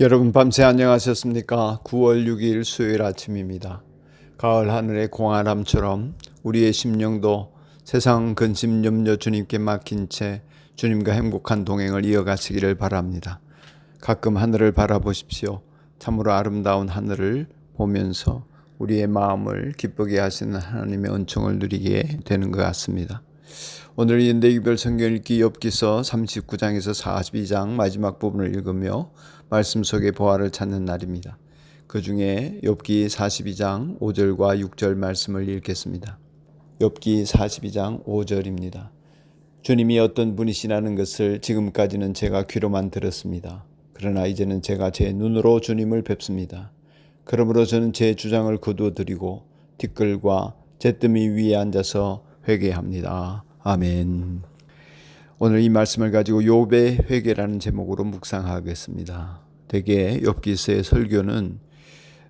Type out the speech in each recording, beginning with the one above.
여러분 밤새 안녕하셨습니까? 9월 6일 수요일 아침입니다. 가을 하늘의 공활함처럼 우리의 심령도 세상 근심 염려 주님께 맡긴 채 주님과 행복한 동행을 이어가시기를 바랍니다. 가끔 하늘을 바라보십시오. 참으로 아름다운 하늘을 보면서 우리의 마음을 기쁘게 하시는 하나님의 은총을 누리게 되는 것 같습니다. 오늘 인대기별 성경 읽기 엽기서 39장에서 42장 마지막 부분을 읽으며 말씀 속의 보화를 찾는 날입니다. 그 중에 엽기 42장 5절과 6절 말씀을 읽겠습니다. 엽기 42장 5절입니다. 주님이 어떤 분이시라는 것을 지금까지는 제가 귀로만 들었습니다. 그러나 이제는 제가 제 눈으로 주님을 뵙습니다. 그러므로 저는 제 주장을 거두어 드리고 뒷글과 잿더미 위에 앉아서 회개합니다. 아멘. 오늘 이 말씀을 가지고 욥의 회개라는 제목으로 묵상하겠습니다. 대개 욥기서의 설교는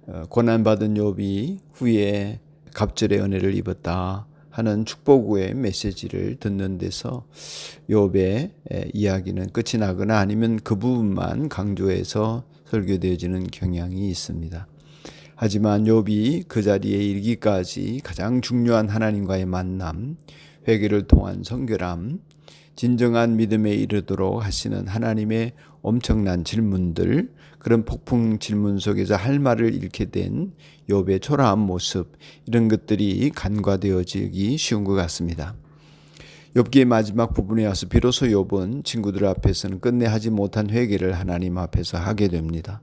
어, 고난 받은 욥이 후에 갑절의 은혜를 입었다 하는 축복의 메시지를 듣는 데서 욥의 이야기는 끝이 나거나 아니면 그 부분만 강조해서 설교되어지는 경향이 있습니다. 하지만 욥이 그 자리에 이르기까지 가장 중요한 하나님과의 만남, 회개를 통한 성결함, 진정한 믿음에 이르도록 하시는 하나님의 엄청난 질문들, 그런 폭풍 질문 속에서 할 말을 잃게 된 욥의 초라한 모습, 이런 것들이 간과되어지기 쉬운 것 같습니다. 욥기의 마지막 부분에 와서 비로소 욥은 친구들 앞에서는 끝내 하지 못한 회개를 하나님 앞에서 하게 됩니다.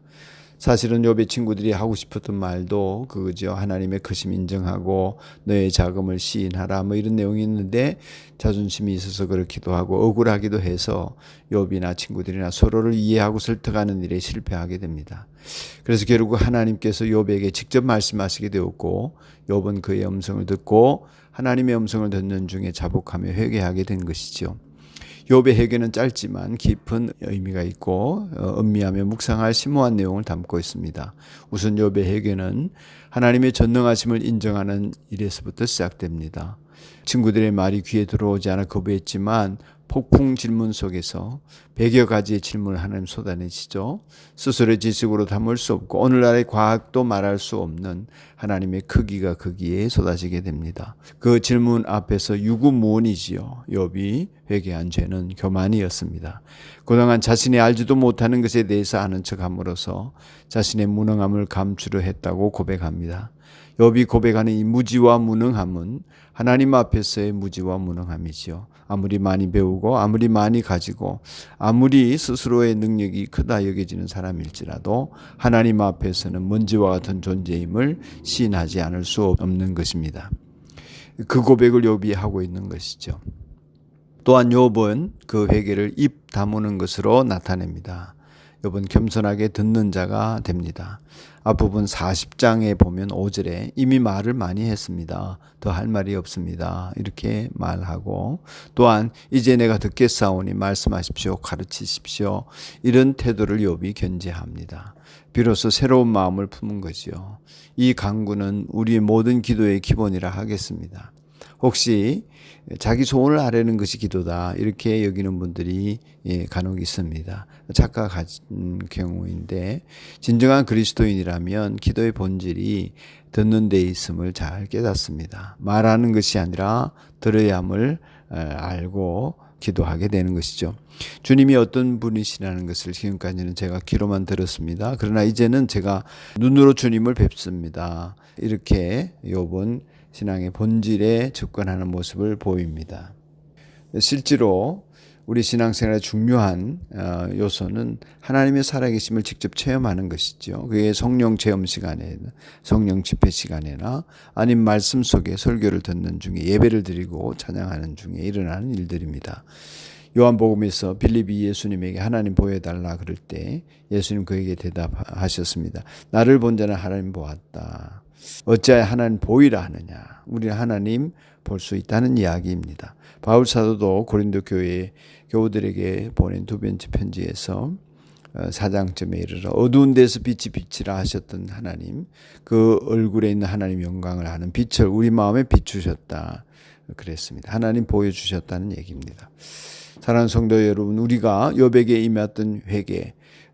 사실은 욥의 친구들이 하고 싶었던 말도 그거죠. 하나님의 크심 인정하고 너의 자금을 시인하라 뭐 이런 내용이 있는데 자존심이 있어서 그렇기도 하고 억울하기도 해서 욥이나 친구들이나 서로를 이해하고 설득하는 일에 실패하게 됩니다. 그래서 결국 하나님께서 욥에게 직접 말씀하시게 되었고 욥은 그의 음성을 듣고 하나님의 음성을 듣는 중에 자복하며 회개하게 된 것이죠. 욥의 회개는 짧지만 깊은 의미가 있고 어, 음미하며 묵상할 심오한 내용을 담고 있습니다. 우선 욥의 회개는 하나님의 전능하심을 인정하는 일에서부터 시작됩니다. 친구들의 말이 귀에 들어오지 않아 거부했지만 폭풍 질문 속에서 백여 가지의 질문을 하나님 쏟아내시죠. 스스로의 지식으로 담을 수 없고 오늘날의 과학도 말할 수 없는 하나님의 크기가 거기에 쏟아지게 됩니다. 그 질문 앞에서 유구무원이지요. 욥이 회개한 죄는 교만이었습니다. 그동안 자신이 알지도 못하는 것에 대해서 아는 척함으로써 자신의 무능함을 감추려 했다고 고백합니다. 욥이 고백하는 이 무지와 무능함은 하나님 앞에서의 무지와 무능함이지요. 아무리 많이 배우고 아무리 많이 가지고 아무리 스스로의 능력이 크다 여겨지는 사람일지라도 하나님 앞에서는 먼지와 같은 존재임을 시인하지 않을 수 없는 것입니다. 그 고백을 욥이 하고 있는 것이죠. 또한 욥은 그 회개를 입 다무는 것으로 나타냅니다. 욥은 겸손하게 듣는 자가 됩니다. 앞부분 40장에 보면 5절에 이미 말을 많이 했습니다. 더 할 말이 없습니다. 이렇게 말하고 또한 이제 내가 듣겠사오니 말씀하십시오. 가르치십시오. 이런 태도를 욥이 견제합니다. 비로소 새로운 마음을 품은 거지요. 이 강구는 우리의 모든 기도의 기본이라 하겠습니다. 혹시 자기 소원을 아뢰는 것이 기도다 이렇게 여기는 분들이 예, 간혹 있습니다. 착각한 경우인데 진정한 그리스도인이라면 기도의 본질이 듣는 데 있음을 잘 깨닫습니다. 말하는 것이 아니라 들어야 함을 알고 기도하게 되는 것이죠. 주님이 어떤 분이시라는 것을 지금까지는 제가 귀로만 들었습니다. 그러나 이제는 제가 눈으로 주님을 뵙습니다. 이렇게 욥은 신앙의 본질에 접근하는 모습을 보입니다. 실제로 우리 신앙생활의 중요한 어, 요소는 하나님의 살아계심을 직접 체험하는 것이죠. 그게 성령 체험 시간에, 성령 집회 시간에나 아닌 말씀 속에 설교를 듣는 중에 예배를 드리고 찬양하는 중에 일어나는 일들입니다. 요한복음에서 빌립이 예수님에게 하나님 보여달라 그럴 때 예수님 그에게 대답하셨습니다. 나를 본 자는 하나님 보았다. 어찌하여 하나님 보이라 하느냐. 우리는 하나님 볼 수 있다는 이야기입니다. 바울 사도도 고린도 교회 교우들에게 보낸 두 번째 편지에서 어, 사장점에 이르러 어두운 데서 빛이 빛이라 하셨던 하나님 그 얼굴에 있는 하나님 영광을 아는 빛을 우리 마음에 비추셨다. 그랬습니다. 하나님 보여주셨다는 얘기입니다. 사랑하는 성도 여러분, 우리가 여백에 임했던 회개,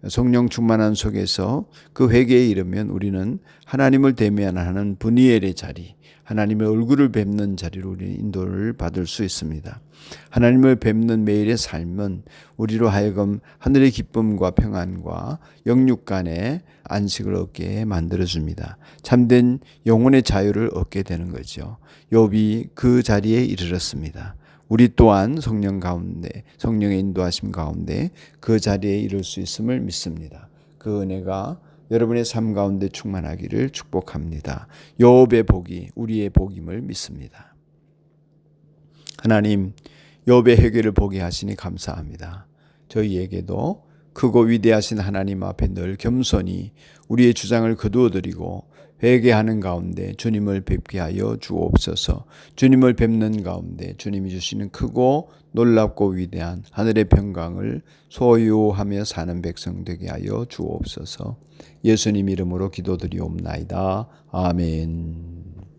성령 충만한 속에서 그 회개에 이르면 우리는 하나님을 대면하는 분이엘의 자리, 하나님의 얼굴을 뵙는 자리로 우리 인도를 받을 수 있습니다. 하나님을 뵙는 매일의 삶은 우리로 하여금 하늘의 기쁨과 평안과 영육 간의 안식을 얻게 만들어 줍니다. 참된 영혼의 자유를 얻게 되는 거죠. 욥이 그 자리에 이르렀습니다. 우리 또한 성령 가운데 성령의 인도하심 가운데 그 자리에 이룰 수 있음을 믿습니다. 그 은혜가 여러분의 삶 가운데 충만하기를 축복합니다. 욥의 복이 우리의 복임을 믿습니다. 하나님 욥의 회개를 보게 하시니 감사합니다. 저희에게도 크고 위대하신 하나님 앞에 늘 겸손히 우리의 주장을 거두어 드리고 회개하는 가운데 주님을 뵙게 하여 주옵소서. 주님을 뵙는 가운데 주님이 주시는 크고 놀랍고 위대한 하늘의 평강을 소유하며 사는 백성 되게 하여 주옵소서. 예수님 이름으로 기도드리옵나이다. 아멘.